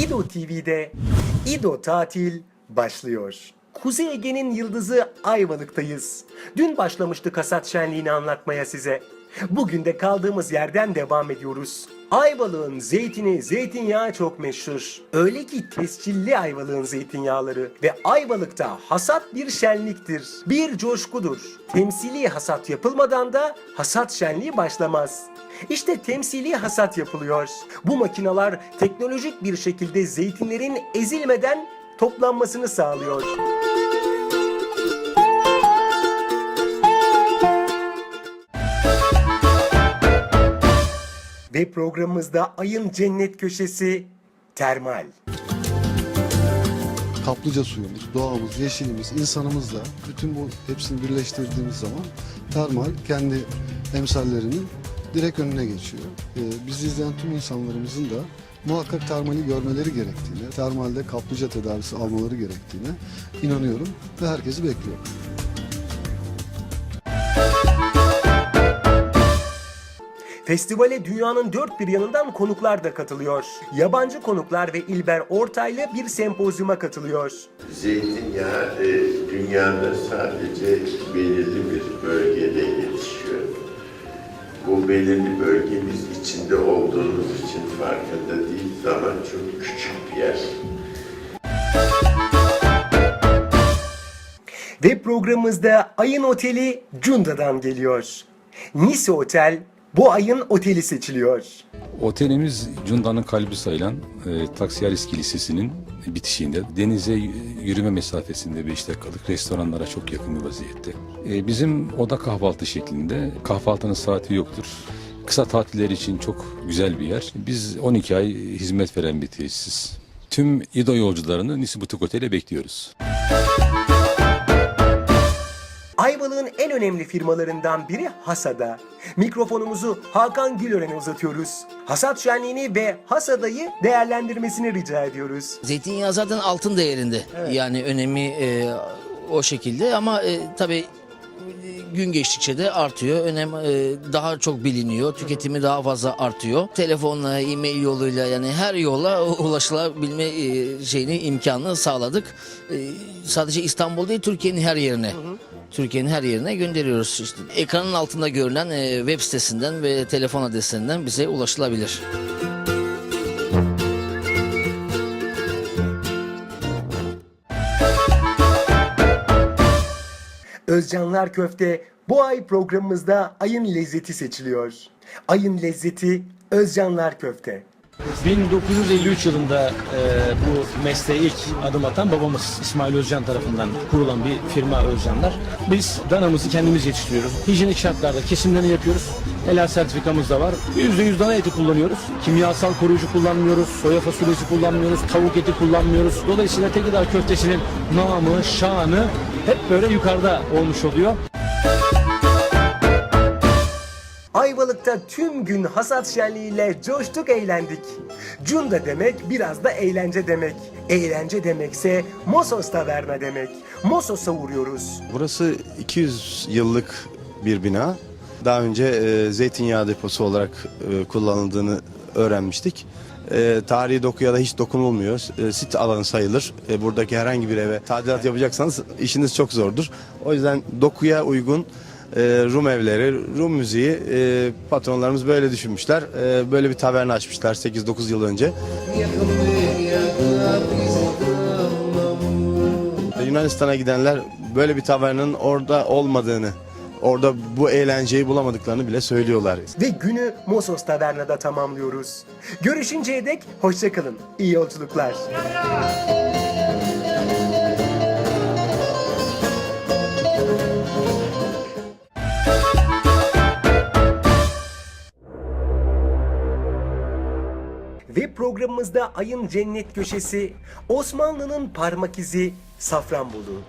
İdo TV'de İdo Tatil başlıyor. Kuzey Ege'nin yıldızı Ayvalık'tayız. Dün başlamıştık hasat şenliğini anlatmaya size. Bugün de kaldığımız yerden devam ediyoruz. Ayvalık'ın zeytini, zeytinyağı çok meşhur. Öyle ki tescilli Ayvalık'ın zeytinyağları ve Ayvalık'ta hasat bir şenliktir. Bir coşkudur. Temsili hasat yapılmadan da hasat şenliği başlamaz. İşte temsili hasat yapılıyor. Bu makineler teknolojik bir şekilde zeytinlerin ezilmeden toplanmasını sağlıyor. Ve programımızda ayın cennet köşesi termal. kaplıca suyumuz, doğamız, yeşilimiz, insanımızla bütün bu hepsini birleştirdiğimiz zaman termal kendi emsallerinin direkt önüne geçiyor. Ee, bizi izleyen tüm insanlarımızın da muhakkak termali görmeleri gerektiğine, termalde kaplıca tedavisi almaları gerektiğine inanıyorum ve herkesi bekliyorum. Festivale dünyanın dört bir yanından konuklar da katılıyor. Yabancı konuklar ve İlber Ortaylı bir sempozyuma katılıyor. Zeytinyağı e, dünyada sadece belirli bir bölgede yetişiyor. Bu belirli bölge biz içinde olduğumuz için farkında değiliz ama çok küçük bir yer. Ve programımızda ayın oteli Cunda'dan geliyor. Nice Otel bu ayın oteli seçiliyor. Otelimiz Cunda'nın kalbi sayılan e, Taksiyaris Kilisesi'nin bitişiğinde. Denize yürüme mesafesinde 5 dakikalık restoranlara çok yakın bir vaziyette. E, bizim oda kahvaltı şeklinde. Kahvaltının saati yoktur. Kısa tatiller için çok güzel bir yer. Biz 12 ay hizmet veren bir tesis. Tüm İdo yolcularını Nice Butik Otel'e bekliyoruz. Ayvalık'ın en önemli firmalarından biri Hasada. Mikrofonumuzu Hakan Gülören'e uzatıyoruz. Hasat şenliğini ve Hasada'yı değerlendirmesini rica ediyoruz. Zeytinyağı zaten altın değerinde. Yani önemi e, o şekilde ama e, tabii gün geçtikçe de artıyor. Önem e, daha çok biliniyor. Tüketimi daha fazla artıyor. Telefonla, e-mail yoluyla yani her yolla ulaşılabilme e, şeyini imkanını sağladık. E, sadece İstanbul değil Türkiye'nin her yerine. Türkiye'nin her yerine gönderiyoruz. İşte ekranın altında görünen e, web sitesinden ve telefon adreslerinden bize ulaşılabilir. Özcanlar Köfte bu ay programımızda ayın lezzeti seçiliyor. Ayın lezzeti Özcanlar Köfte. 1953 yılında e, bu mesleğe ilk adım atan babamız İsmail Özcan tarafından kurulan bir firma Özcanlar. Biz danamızı kendimiz yetiştiriyoruz. Hijyenik şartlarda kesimlerini yapıyoruz. Helal sertifikamız da var. %100 dana eti kullanıyoruz. Kimyasal koruyucu kullanmıyoruz. Soya fasulyesi kullanmıyoruz. Tavuk eti kullanmıyoruz. Dolayısıyla Tekirdağ köftesinin namı, şanı hep böyle yukarıda olmuş oluyor. Ayvalık'ta tüm gün hasat şenliğiyle coştuk eğlendik. Cunda demek biraz da eğlence demek. Eğlence demekse Mosos Taverna demek. Mosos'a uğruyoruz. Burası 200 yıllık bir bina. Daha önce e, zeytinyağı deposu olarak e, kullanıldığını öğrenmiştik. E, tarihi dokuya da hiç dokunulmuyor. E, sit alanı sayılır. E, buradaki herhangi bir eve tadilat yapacaksanız işiniz çok zordur. O yüzden dokuya uygun e, Rum evleri, Rum müziği e, patronlarımız böyle düşünmüşler. E, böyle bir taverna açmışlar 8-9 yıl önce. Yunanistan'a gidenler böyle bir tavernanın orada olmadığını, orada bu eğlenceyi bulamadıklarını bile söylüyorlar. Ve günü Mosos Taverna'da tamamlıyoruz. Görüşünceye dek hoşçakalın. İyi yolculuklar. Ve programımızda ayın cennet köşesi Osmanlı'nın parmak izi Safranbolu.